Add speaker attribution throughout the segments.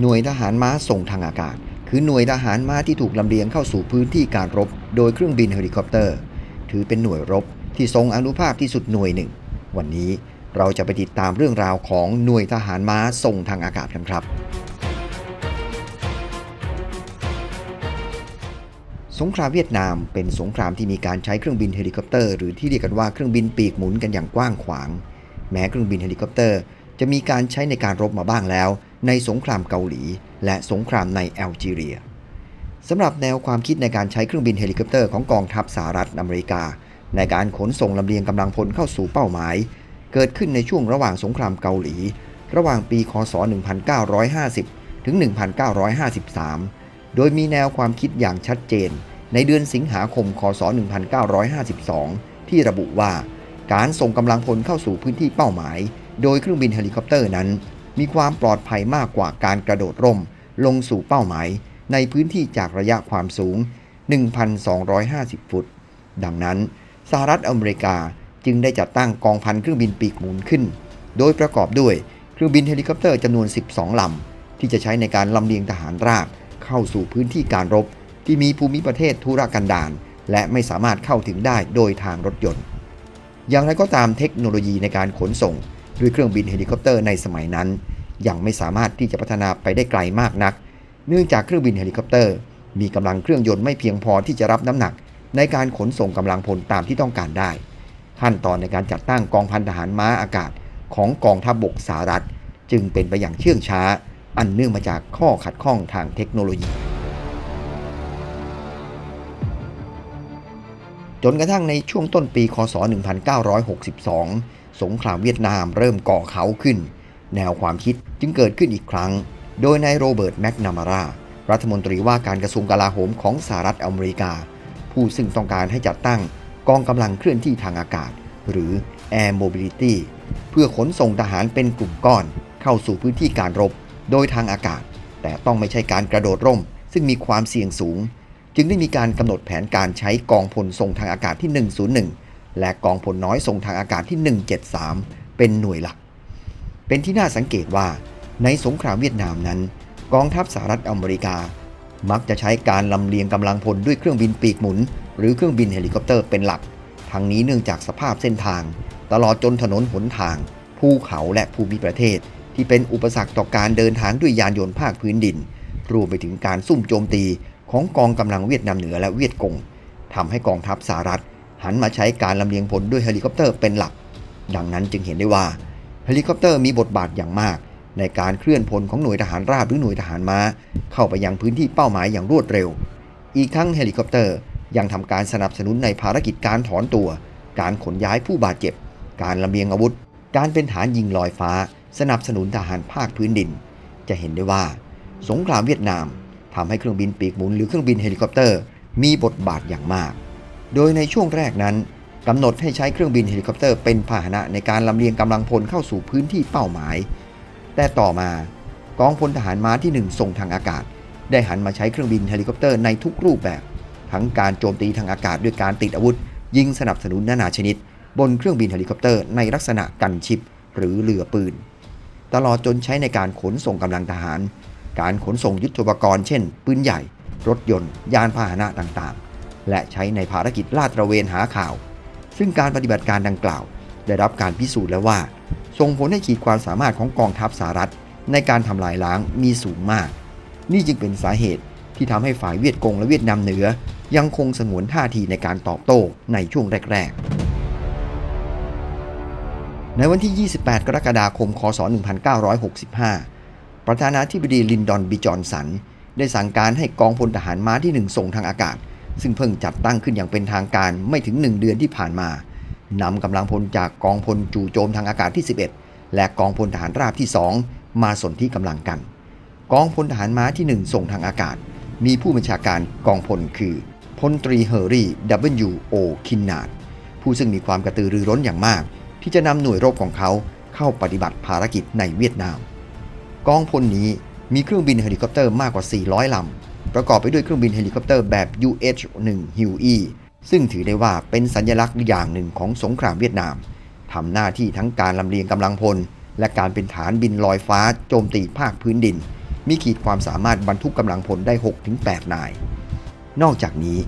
Speaker 1: หน่วยทหารม้าส่งทางอากาศ คือหน่วยทหารม้าที่ถูกลำเลียงเข้าสู่พื้นที่การรบ โดยเครื่องบินเฮลิคอปเตอร์ ถือเป็นหน่วยรบที่ทรงอนุภาพที่สุดหน่วยหนึ่ง วันนี้เราจะไปติดตามเรื่องราวของหน่วยทหารม้าส่งทางอากาศกันครับ สงครามเวียดนามเป็นสงครามที่มีการใช้เครื่องบินเฮลิคอปเตอร์หรือที่เรียกกันว่าเครื่องบินปีกหมุนกันอย่างกว้างขวาง แม้เครื่องบินเฮลิคอปเตอร์ จะมีการใช้ในการรบมาบ้างแล้ว ในสงครามเกาหลี และสงครามในแอลจีเรียสำหรับแนวความคิดในการใช้เครื่องบินเฮลิคอปเตอร์ของกองทัพสหรัฐอเมริกา ในการขนส่งลำเลียงกำลังพลเข้าสู่เป้าหมาย เกิดขึ้นในช่วงระหว่างสงครามเกาหลี ระหว่างปีคศ 1950 ถึง 1953 โดยมีแนวความคิดอย่างชัดเจน ในเดือนสิงหาคม คศ 1952 ที่ระบุว่า การส่งกำลังพลเข้าสู่พื้นที่เป้าหมาย โดยเครื่องบินเฮลิคอปเตอร์นั้น มีความปลอดภัยมากกว่าการกระโดดร่ม ลงสู่เป้าหมาย ในพื้นที่จากระยะความสูง 1,250 ฟุต ดังนั้นสหรัฐอเมริกาจึงได้จัดตั้งกองพันเครื่องบินปีกหมุนขึ้น โดยประกอบด้วยเครื่องบินเฮลิคอปเตอร์จำนวน 12 ลำ ที่จะใช้ในการลำเลียงทหารราบ เข้าสู่พื้นที่การรบ ที่มีภูมิประเทศทุรกันดารและไม่สามารถเข้าถึงได้โดยทางรถยนต์ อย่างไรก็ตามเทคโนโลยีในการขนส่ง ด้วยเครื่องบินเฮลิคอปเตอร์ในสมัยนั้น ยังไม่สามารถที่จะพัฒนาไปได้ไกลมากนัก เนื่องจากเครื่องบินเฮลิคอปเตอร์ มีกำลังเครื่องยนต์ไม่เพียงพอที่จะรับน้ำหนัก ในการขนส่งกำลังพลตามที่ต้องการได้ ขั้นตอนในการจัดตั้งกองพันทหารม้าอากาศของกองทัพบบกสหรัฐ จึงเป็นไปอย่างเชื่องช้า อันเนื่องมาจากข้อขัดข้องทางเทคโนโลยี จนกระทั่งในช่วงต้นปี คศ 1962 สงครามเวียดนามเริ่มก่อเขาขึ้น แนวความคิดจึงเกิดขึ้นอีกครั้ง โดยนายโรเบิร์ตแมคนามารารัฐมนตรีว่าการกระทรวงกลาโหมของสหรัฐอเมริกา ผู้ซึ่งต้องการให้จัดตั้งกองกำลังเคลื่อนที่ทางอากาศ หรือ Air Mobility เพื่อขนส่งทหารเป็นกลุ่มก้อน เข้าสู่พื้นที่การรบ โดยทางอากาศ แต่ต้องไม่ใช่การกระโดดร่ม ซึ่งมีความเสี่ยงสูง จึงได้มีการกำหนดแผนการใช้กองพลส่งทางอากาศที่ 101 และกองพลน้อยส่งทางอากาศที่ 173 เป็นหน่วยหลัก เป็นที่น่าสังเกตว่า ในสงครามเวียดนามนั้น กองทัพสหรัฐอเมริกา มักจะใช้การลำเลียงกำลังพลด้วยเครื่องบินปีกหมุน หรือเครื่องบินเฮลิคอปเตอร์เป็นหลัก ทั้งนี้เนื่องจากสภาพเส้นทาง ตลอดจนถนนหนทาง ภูเขาและภูมิประเทศ ที่เป็นอุปสรรคต่อการเดินทางด้วยยานยนต์ภาคพื้นดิน รวมไปถึงการซุ่มโจมตีของกองกำลังเวียดนามเหนือและเวียดกงทำให้กองทัพสหรัฐ หันมาใช้การลำเลียงพลด้วยเฮลิคอปเตอร์เป็นหลัก ดังนั้นจึงเห็นได้ว่าเฮลิคอปเตอร์มีบทบาทอย่างมาก ในการเคลื่อนพลของหน่วยทหารราบหรือหน่วยทหารม้า เข้าไปยังพื้นที่เป้าหมายอย่างรวดเร็ว อีกทั้งเฮลิคอปเตอร์ยังทำการสนับสนุนในภารกิจการถอนตัว การขนย้ายผู้บาดเจ็บ การลำเลียงอาวุธ การเป็นฐานยิงลอยฟ้า สนับสนุนทหารภาคพื้นดิน จะเห็นได้ว่า สงครามเวียดนามทำให้เครื่องบินปีกหมุนหรือเครื่องบินเฮลิคอปเตอร์ มีบทบาทอย่างมาก โดยในช่วงแรกนั้นกำหนดให้ใช้เครื่องบินเฮลิคอปเตอร์เป็นพาหนะในการลำเลียงกำลังพลเข้าสู่พื้นที่เป้าหมาย แต่ต่อมากองพลทหารม้าที่ 1 ส่งทางอากาศ ได้หันมาใช้เครื่องบินเฮลิคอปเตอร์ในทุกรูปแบบ ทั้งการโจมตีทางอากาศด้วยการติดอาวุธ ยิงสนับสนุนนานาชนิด บนเครื่องบินเฮลิคอปเตอร์ในลักษณะกันชิป หรือเรือปืน ตลอดจนใช้ในการขนส่งกำลังทหาร การขนส่งยุทโธปกรณ์เช่น ปืนใหญ่ รถยนต์ ยานพาหนะต่างๆ และใช้ในภารกิจลาดตระเวนหาข่าว ซึ่งการปฏิบัติการดังกล่าว ได้รับการพิสูจน์แล้วว่า ส่งผลให้ขีดความสามารถของกองทัพสหรัฐ ในการทำลายล้างมีสูงมาก นี่จึงเป็นสาเหตุที่ทำให้ฝ่ายเวียดกงและเวียดนามเหนือ ยังคงสงวนท่าทีในการตอบโต้ในช่วงแรก ๆ ในวันที่ 28 กรกฎาคม คศ 1965 ประธานาธิบดีลินดอนบิจอนสัน ได้สั่งการให้กองพลทหารม้าที่ 1 ส่งทางอากาศ ซึ่งเพิ่งจัดตั้งขึ้นอย่างเป็นทางการไม่ถึง 1 เดือนที่ผ่านมานำกำลังพลจากกองพลจู่โจมทางอากาศที่ 11 และกองพลทหารราบที่ 2 มาสนที่กำลังกัน กองพลทหารม้าที่ 1 ส่งทางอากาศ มีผู้บัญชาการกองพลคือพลตรีเฮอร์รี่ W. O. คินนาดผู้ซึ่งมีความกระตือรือร้นอย่างมาก ที่จะนำหน่วยรบของเขาเข้าปฏิบัติภารกิจในเวียดนาม กองพลนี้มีเครื่องบินเฮลิคอปเตอร์มากกว่า 400 ลำ ประกอบไปด้วยเครื่องบินเฮลิคอปเตอร์แบบ UH-1 Huey ซึ่งถือได้ว่าเป็นสัญลักษณ์อย่างหนึ่งของสงครามเวียดนามทำหน้าที่ทั้งการลำเลียงกำลังพล และการเป็นฐานบินลอยฟ้าโจมตีภาคพื้นดิน มีขีดความสามารถบรรทุกกำลังพลได้ 6-8 นาย นอกจากนี้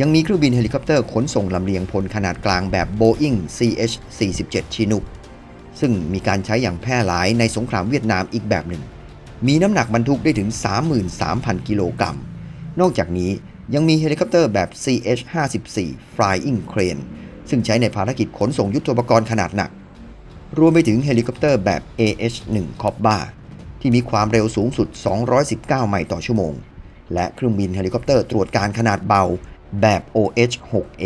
Speaker 1: ยังมีเครื่องบินเฮลิคอปเตอร์ขนส่งลำเลียงพลขนาดกลางแบบ Boeing CH-47 Chinook ซึ่งมีการใช้อย่างแพร่หลายในสงครามเวียดนามอีกแบบหนึ่ง มีน้ำหนักบรรทุกได้ถึง 33,000 กิโลกรัม นอกจากนี้ยังมีเฮลิคอปเตอร์แบบ CH-54 Flying Crane ซึ่งใช้ในภารกิจขนส่งยุทโธปกรณ์ขนาดหนัก รวมไปถึงเฮลิคอปเตอร์แบบ AH-1 Cobra ที่มีความเร็วสูงสุด 219 ไมล์ต่อชั่วโมง และเครื่องบินเฮลิคอปเตอร์ตรวจการขนาดเบาแบบ OH-6A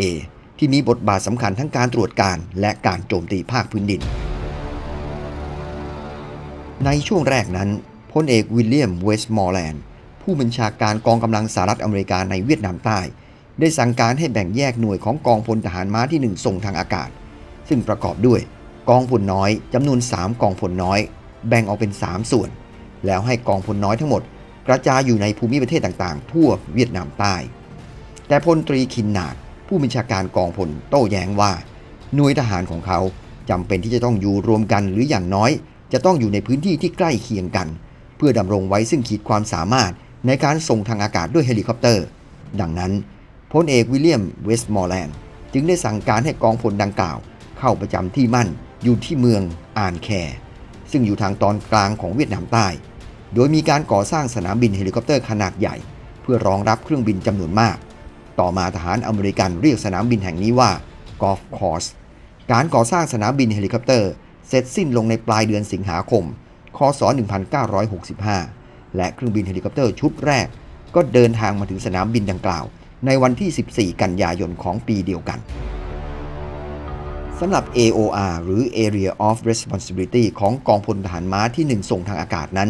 Speaker 1: ที่มีบทบาทสำคัญทั้งการตรวจการและการโจมตีภาคพื้นดิน ในช่วงแรกนั้น พลเอกวิลเลียมเวสต์มอร์แลนด์ผู้บัญชาการกองกำลังสหรัฐอเมริกาในเวียดนามใต้ ได้สั่งการให้แบ่งแยกหน่วยของกองพลทหารม้าที่ 1 ส่งทางอากาศ ซึ่งประกอบด้วยกองพลน้อยจำนวน 3 กองพลน้อย แบ่งออกเป็น 3 ส่วน แล้วให้กองพลน้อยทั้งหมด กระจายอยู่ในภูมิประเทศต่างๆ ทั่วเวียดนามใต้ แต่พลตรีคินนาดผู้บัญชาการกองพลโต้แย้งว่า หน่วยทหารของเขาจำเป็นที่จะต้องอยู่รวมกันหรืออย่างน้อย จะต้องอยู่ในพื้นที่ที่ใกล้เคียงกันเพื่อดำรงไว้ซึ่งขีดความสามารถในการส่งทางอากาศด้วยเฮลิคอปเตอร์ ดังนั้นพลเอกวิลเลียมเวสต์มอร์แลนด์จึงได้สั่งการให้กองพลดังกล่าว เข้าประจำที่มั่นอยู่ที่เมืองอานแคร์ซึ่งอยู่ทางตอนกลางของเวียดนามใต้ โดยมีการก่อสร้างสนามบินเฮลิคอปเตอร์ขนาดใหญ่ เพื่อรองรับเครื่องบินจำนวนมาก ต่อมาทหารอเมริกันเรียกสนามบินแห่งนี้ว่ากอล์ฟคอร์สการก่อสร้างสนามบินเฮลิคอปเตอร์ เสร็จสิ้นลงในปลายเดือนสิงหาคม คศ 1965 และเครื่องบินเฮลิคอปเตอร์ชุดแรก ก็เดินทางมาถึงสนามบินดังกล่าว ในวันที่ 14 กันยายนของปีเดียวกันสำหรับ AOR หรือ Area of Responsibility ของกองพลทหารม้าที่ 1 ส่งทางอากาศนั้น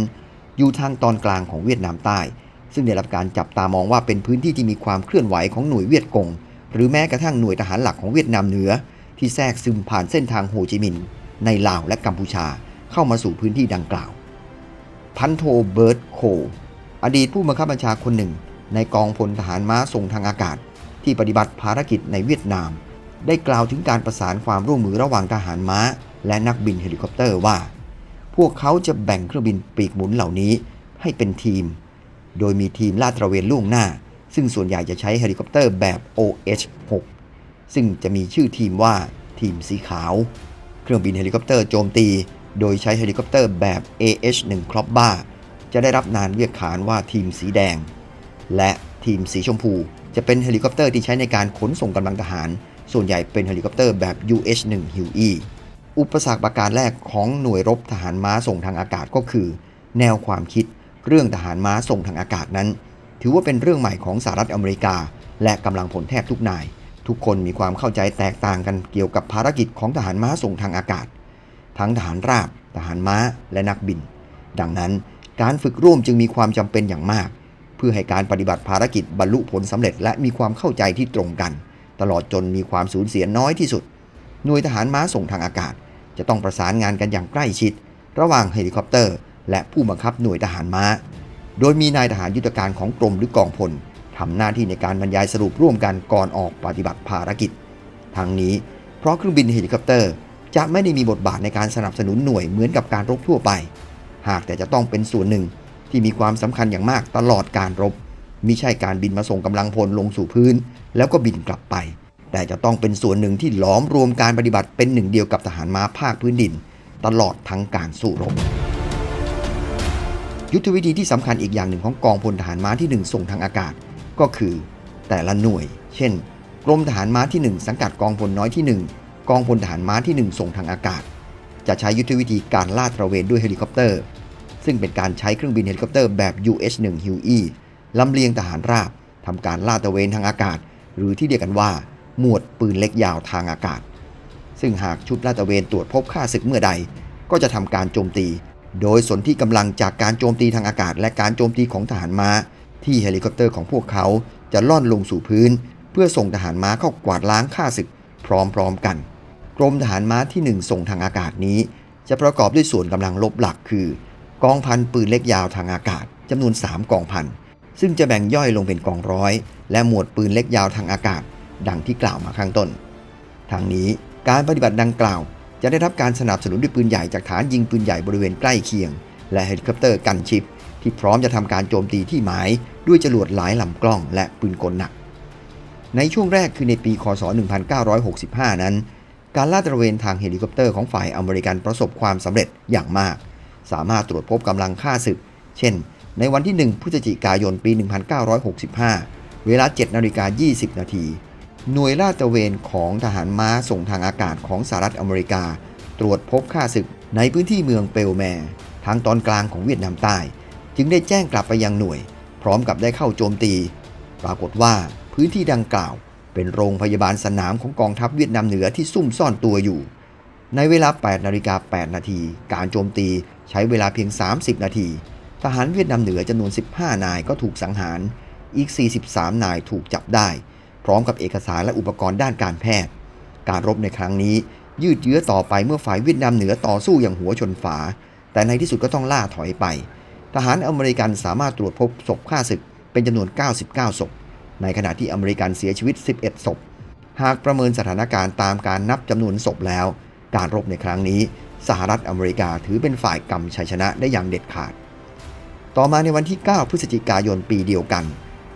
Speaker 1: อยู่ทางตอนกลางของเวียดนามใต้ ซึ่งได้รับการจับตามองว่าเป็นพื้นที่ที่มีความเคลื่อนไหวของหน่วยเวียดกง หรือแม้กระทั่งหน่วยทหารหลักของเวียดนามเหนือ ที่แทรกซึมผ่านเส้นทางโฮจิมินห์ในลาวและกัมพูชา เข้ามาสู่พื้นที่ดังกล่าว พันโทเบิร์ตโค อดีตผู้บังคับบัญชาคนหนึ่ง ในกองพลทหารม้าส่งทางอากาศ ที่ปฏิบัติภารกิจในเวียดนาม ได้กล่าวถึงการประสานความร่วมมือระหว่างทหารม้า และนักบินเฮลิคอปเตอร์ว่า พวกเขาจะแบ่งเครื่องบินปีกหมุนเหล่านี้ให้เป็นทีม โดยมีทีมลาดตระเวนล่วงหน้า ซึ่งส่วนใหญ่จะใช้เฮลิคอปเตอร์แบบ OH-6 ซึ่งจะมีชื่อทีมว่าทีมสีขาว เครื่องบินเฮลิคอปเตอร์โจมตี โดยใช้เฮลิคอปเตอร์แบบ AH-1 ครอบบ้าจะได้รับนามเรียกขานว่าทีมสีแดง และทีมสีชมพู จะเป็นเฮลิคอปเตอร์ที่ใช้ในการขนส่งกำลังทหาร ส่วนใหญ่เป็นเฮลิคอปเตอร์แบบ UH-1 Huey อุปสรรคประการแรกของหน่วยรบทหารม้าส่งทางอากาศก็คือ แนวความคิดเรื่องทหารม้าส่งทางอากาศนั้น ถือว่าเป็นเรื่องใหม่ของสหรัฐอเมริกา และกำลังผลแทบทุกนาย ทุกคนมีความเข้าใจแตกต่างกันเกี่ยวกับภารกิจของทหารม้าส่งทางอากาศ ทั้งทหารราบ ทหารม้า และนักบิน ดังนั้นการฝึกร่วมจึงมีความจำเป็นอย่างมาก เพื่อให้การปฏิบัติภารกิจบรรลุผลสำเร็จและมีความเข้าใจที่ตรงกัน ตลอดจนมีความสูญเสียน้อยที่สุด หน่วยทหารม้าส่งทางอากาศ จะต้องประสานงานกันอย่างใกล้ชิด ระหว่างเฮลิคอปเตอร์ และผู้บังคับหน่วยทหารม้า โดยมีนายทหารยุทธการของกรมหรือกองพลทำหน้าที่ในการบรรยายสรุปร่วมกันก่อนออกปฏิบัติภารกิจ ทั้งนี้เพราะเครื่องบินเฮลิคอปเตอร์ จะไม่ได้มีบทบาทในการสนับสนุนหน่วยเหมือนกับการรบทั่วไป หากแต่จะต้องเป็นส่วนหนึ่งที่มีความสำคัญอย่างมากตลอดการรบมิใช่การบินมาส่งกำลังพลลงสู่พื้น แล้วก็บินกลับไป แต่จะต้องเป็นส่วนหนึ่งที่หลอมรวมการปฏิบัติเป็นหนึ่งเดียวกับทหารม้าภาคพื้นดิน ตลอดทั้งการสู้รบ ยุทธวิธีที่สำคัญอีกอย่างหนึ่งของกองพลทหารม้าที่ 1 ส่งทางอากาศ ก็คือ แต่ละหน่วย เช่น กรมทหารม้าที่ 1 สังกัดกองพลน้อยที่ 1 กองพลทหารม้าที่ 1 ส่งทางอากาศ จะใช้ยุทธวิธีการลาดตระเวนด้วยเฮลิคอปเตอร์ ซึ่งเป็นการใช้เครื่องบินเฮลิคอปเตอร์แบบ UH-1 Huey ลำเลียงทหารราบทำการลาดตระเวนทางอากาศ หรือที่เรียกกันว่า หมวดปืนเล็กยาวทางอากาศ ซึ่งหากชุดลาดตระเวนตรวจพบค่าศึกเมื่อใด ก็จะทำการโจมตี โดยสนที่กำลังจากการโจมตีทางอากาศ และการโจมตีของทหารม้า ที่เฮลิคอปเตอร์ของพวกเขาจะล่อนลงสู่พื้น เพื่อส่งทหารม้าเข้ากวาดล้างค่าศึกพร้อมๆกัน กรมทหารม้าที่ 1 ส่งทางอากาศนี้ จะประกอบด้วยส่วนกำลังลบหลักคือ กองพันปืนเล็กยาวทางอากาศจำนวน 3 กองพันซึ่งจะแบ่งย่อยลงเป็นกองร้อย และหมวดปืนเล็กยาวทางอากาศ ดังที่กล่าวมาข้างต้น ทางนี้การปฏิบัติดังกล่าว จะได้รับการสนับสนุนด้วยปืนใหญ่จากฐานยิงปืนใหญ่บริเวณใกล้เคียง และเฮลิคอปเตอร์กันชิป ที่พร้อมจะทำการโจมตีที่หมาย ด้วยจรวดหลายลำกล้อง และปืนกลหนัก ในช่วงแรกคือในปีคศ 1965 นั้น การลาดตระเวนทางเฮลิคอปเตอร์ของฝ่ายอเมริกันประสบความสำเร็จอย่างมาก สามารถตรวจพบกำลังฆ่าศึก เช่น ในวันที่ 1 พฤศจิกายนปี 1965 เวลา 7นาฬิกา20 นาที หน่วยลาดตระเวนของทหารม้าส่งทางอากาศของสหรัฐอเมริกา ตรวจพบฆ่าศึกในพื้นที่เมืองเปลแมทางตอนกลางของเวียดนามใต้ จึงได้แจ้งกลับไปยังหน่วย พร้อมกับได้เข้าโจมตี ปรากฏว่าพื้นที่ดังกล่าว เป็นโรงพยาบาลสนามของกองทัพเวียดนามเหนือที่ซุ่มซ่อนตัวอยู่ ในเวลา 8 นาฬิกา 8 นาที การโจมตีใช้เวลาเพียง 30 นาที ทหารเวียดนามเหนือจำนวน 15 นายก็ถูกสังหาร อีก 43 นายถูกจับได้ พร้อมกับเอกสารและอุปกรณ์ด้านการแพทย์ การรบในครั้งนี้ยืดเยื้อต่อไปเมื่อฝ่ายเวียดนามเหนือต่อสู้อย่างหัวชนฝา แต่ในที่สุดก็ต้องล่าถอยไป ทหารอเมริกันสามารถตรวจพบศพฆ่าศึกเป็นจำนวน 99 ศพ ในขณะที่อเมริกันเสียชีวิต 11 ศพ หากประเมินสถานการณ์ตามการนับจำนวนศพแล้ว การรบในครั้งนี้ สหรัฐอเมริกาถือเป็นฝ่ายกำชัยชนะได้อย่างเด็ดขาด ต่อมาในวันที่ 9 พฤศจิกายนปีเดียวกัน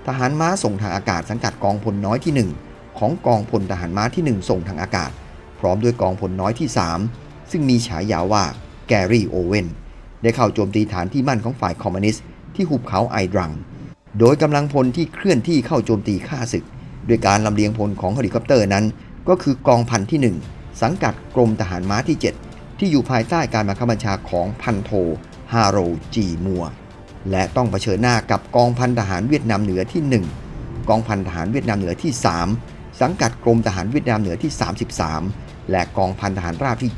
Speaker 1: ทหารม้าส่งทางอากาศสังกัดกองพลน้อยที่ 1 ของกองพลทหารม้าที่ 1 ส่งทางอากาศ พร้อมด้วยกองพลน้อยที่ 3 ซึ่งมีฉายาว่าแกรี่โอเวนได้เข้าโจมตีฐานที่มั่นของฝ่ายคอมมิวนิสต์ที่หุบเขาไอดรัง โดยกำลังพลที่เคลื่อนที่เข้าโจมตีฆ่าศึก ด้วยการลำเลียงพลของเฮลิคอปเตอร์นั้น ก็คือกองพันที่ 1 สังกัดกรมทหารม้าที่ 7 ที่อยู่ภายใต้การบังคับบัญชาของพันโทฮาโรจีมัว และต้องเผชิญหน้ากับกองพันทหารเวียดนามเหนือที่ 1 กองพันทหารเวียดนามเหนือที่ 3 สังกัดกรมทหารเวียดนามเหนือที่ 33 และกองพันทหารราบที่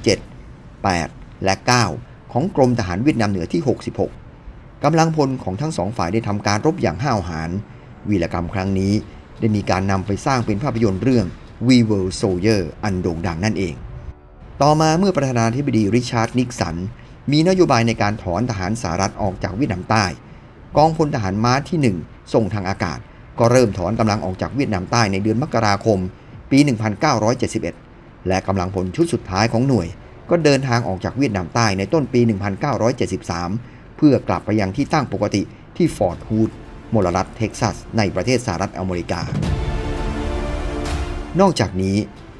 Speaker 1: 7 8 และ 9 ของกรมทหารเวียดนามเหนือที่ 66 กำลังพลของทั้งสองฝ่ายได้ทำการรบอย่างห้าวหาญวีรกรรมครั้งนี้ได้มีการนำไปสร้างเป็นภาพยนตร์เรื่อง We Were Soldier อันโด่งดังนั่นเอง ต่อมาเมื่อประธานาธิบดีริชาร์ดนิกสัน มีนโยบายในการถอนทหารสหรัฐออกจากเวียดนามใต้ กองพลทหารม้าที่ 1 ส่งทางอากาศ ก็เริ่มถอนกำลังออกจากเวียดนามใต้ในเดือนมกราคม ปี 1971 และกำลังพลชุดสุดท้ายของหน่วย ก็เดินทางออกจากเวียดนามใต้ในต้นปี 1973 เพื่อกลับไปยังที่ตั้งปกติที่ฟอร์ดฮูดมลรัฐเท็กซัส ในประเทศสหรัฐอเมริกา นอกจากนี้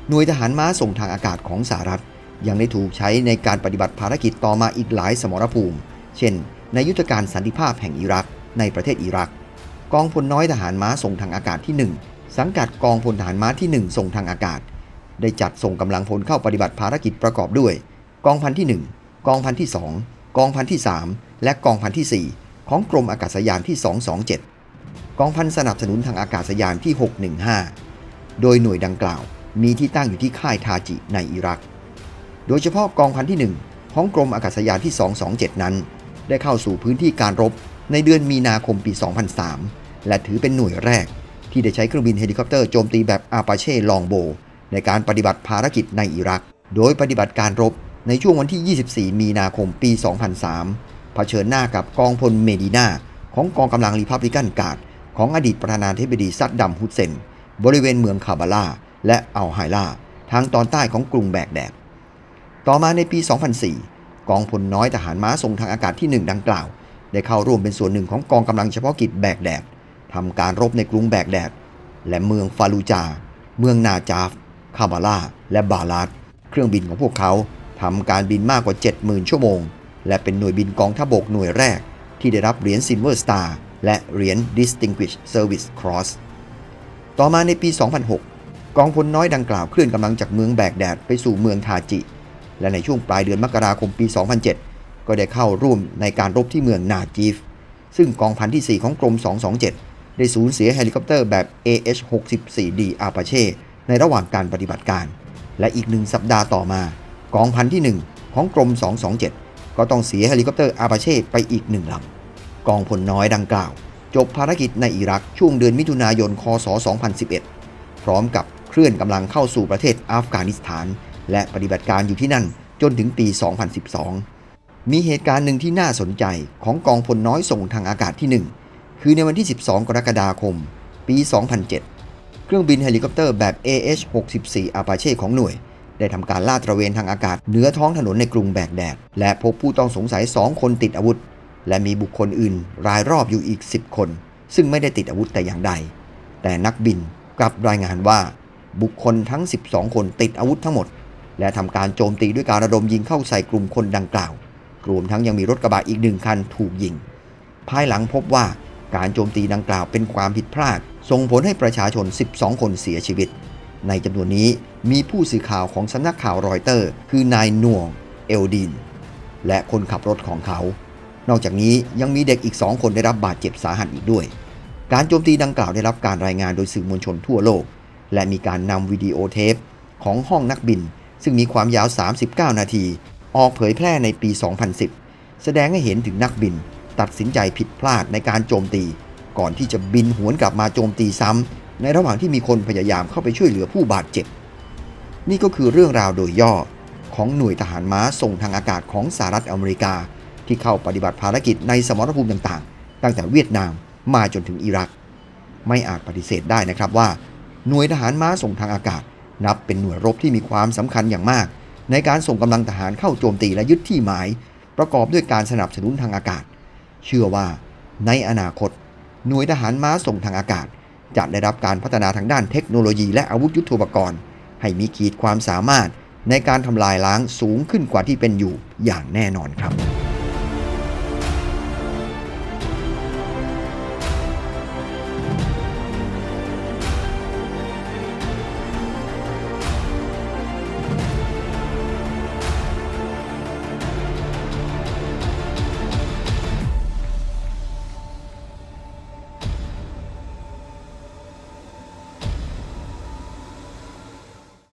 Speaker 1: หน่วยทหารม้าส่งทางอากาศของสหรัฐ ยังได้ถูกใช้ในการปฏิบัติภารกิจต่อมาอีกหลายสมรภูมิ เช่น ในยุทธการสันติภาพแห่งอิรัก ในประเทศอิรัก กองพลน้อยทหารม้าส่งทางอากาศที่ 1 สังกัดกองพลทหารม้าที่ 1 ส่งทางอากาศ ได้จัดส่งกำลังพลเข้าปฏิบัติภารกิจประกอบด้วย กองพันที่ 1 กองพันที่ 2 กองพันที่ 3 และกองพันที่ 4 ของกรมอากาศยานที่ 227 กองพันสนับสนุนทางอากาศยานที่ 615 โดยหน่วยดังกล่าวมีที่ตั้งอยู่ที่ค่ายทาจิในอิรัก โดยเฉพาะกองพันที่ 1 ของกรมอากาศยานที่ 227 นั้น ได้เข้าสู่พื้นที่การรบในเดือนมีนาคมปี 2003 และถือเป็นหน่วยแรก ที่ได้ใช้เครื่องบินเฮลิคอปเตอร์โจมตีแบบอาปาเช่ลองโบในการปฏิบัติภารกิจในอิรัก โดยปฏิบัติการรบในช่วงวันที่ 24 มีนาคมปี 2003 เผชิญหน้ากับกองพลเมดินาของกองกำลังรีพับลิกันกาดของอดีตประธานาธิบดีซัดดัมฮุสเซน บริเวณเมืองคาบาลาและอัลไฮลาทางตอนใต้ของกรุงแบกแดด ต่อมาในปี 2004 กองพลน้อยทหารม้าทรงทางอากาศที่ 1 ดังกล่าว ได้เข้าร่วมเป็นส่วนหนึ่งของกองกำลังเฉพาะกิจแบกแดดทำการรบในกรุงแบกแดด และเมืองฟาลูจา เมืองนาจาฟ คาบาลาและบาลาดเครื่องบินของพวกเขาทำการบินมากกว่า 70,000 ชั่วโมง และเป็นหน่วยบินกองทัพบกหน่วยแรก ที่ได้รับเหรียญซิลเวอร์สตาร์และเหรียญ Distinguished Service Cross ต่อมาในปี 2006 กองพลน้อยดังกล่าวเคลื่อนกำลังจากเมืองแบกแดดไปสู่เมืองทาจิ และในช่วงปลายเดือนมกราคมปี 2007 ก็ได้เข้าร่วมในการรบที่เมืองนาจีฟ ซึ่งกองพันที่ 4 ของกรม 227 ได้สูญเสียเฮลิคอปเตอร์แบบ AH-64D Apache ในระหว่างการปฏิบัติการ และอีกหนึ่งสัปดาห์ต่อมา กองพันที่ 1 ของกรม 227 ก็ต้องเสียเฮลิคอปเตอร์ Apache ไปอีกหนึ่งลำกองพลน้อยดังกล่าว จบภารกิจในอิรักช่วงเดือนมิถุนายน คศ 2011 พร้อมกับเคลื่อนกำลังเข้าสู่ประเทศอัฟกานิสถาน และปฏิบัติการอยู่ที่นั่นจนถึงปี 2012 มีเหตุการณ์หนึ่งที่น่าสนใจของกองพลน้อยส่งทางอากาศที่ 1 คือในวันที่ 12 กรกฎาคม ปี 2007 เครื่องบินเฮลิคอปเตอร์แบบ AH-64 Apache ของหน่วย ได้ทำการลาดตระเวนทางอากาศเหนือท้องถนนในกรุงแบกแดด และพบผู้ต้องสงสัย 2 คนติดอาวุธ และมีบุคคลอื่นรายรอบอยู่อีก 10 คน ซึ่งไม่ได้ติดอาวุธแต่อย่างใด แต่นักบินกลับรายงานว่า บุคคลทั้ง 12 คนติดอาวุธทั้งหมด และทำการโจมตีด้วยการระดมยิงเข้าใส่กลุ่มคนดังกล่าวรวมทั้งยังมีรถกระบะอีกหนึ่งคันถูกยิง ภายหลังพบว่าการโจมตีดังกล่าวเป็นความผิดพลาด ส่งผลให้ประชาชน 12 คนเสียชีวิต ในจำนวนนี้มีผู้สื่อข่าวของสำนักข่าวรอยเตอร์ คือนายนวง เอลดิน และคนขับรถของเขา นอกจากนี้ยังมีเด็กอีก2คนได้รับบาดเจ็บสาหัสอีกด้วย การโจมตีดังกล่าวได้รับการรายงานโดยสื่อมวลชนทั่วโลก และมีการนำวิดีโอเทปของห้องนักบิน ซึ่งมีความยาว 39 นาที ออกเผยแพร่ในปี 2010 แสดงให้เห็นถึงนักบิน ตัดสินใจผิดพลาดในการโจมตี ก่อนที่จะบินหวนกลับมาโจมตีซ้ำ ในระหว่างที่มีคนพยายามเข้าไปช่วยเหลือผู้บาดเจ็บ นี่ก็คือเรื่องราวโดยย่อของหน่วยทหารม้าส่งทางอากาศของสหรัฐอเมริกา ที่เข้าปฏิบัติภารกิจในสมรภูมิต่างๆ ตั้งแต่เวียดนามมาจนถึงอิรัก ไม่อาจปฏิเสธได้นะครับว่า หน่วยทหารม้าส่งทางอากาศ นับเป็นหน่วยรบที่มีความสำคัญอย่างมาก ในการส่งกำลังทหารเข้าโจมตีและยึดที่หมาย ประกอบด้วยการสนับสนุนทางอากาศ เชื่อว่า ในอนาคต หน่วยทหารม้าส่งทางอากาศ จะได้รับการพัฒนาทางด้านเทคโนโลยีและอาวุธยุทโธปกรณ์ ให้มีขีดความสามารถในการทำลายล้างสูงขึ้นกว่าที่เป็นอยู่อย่างแน่นอนครับ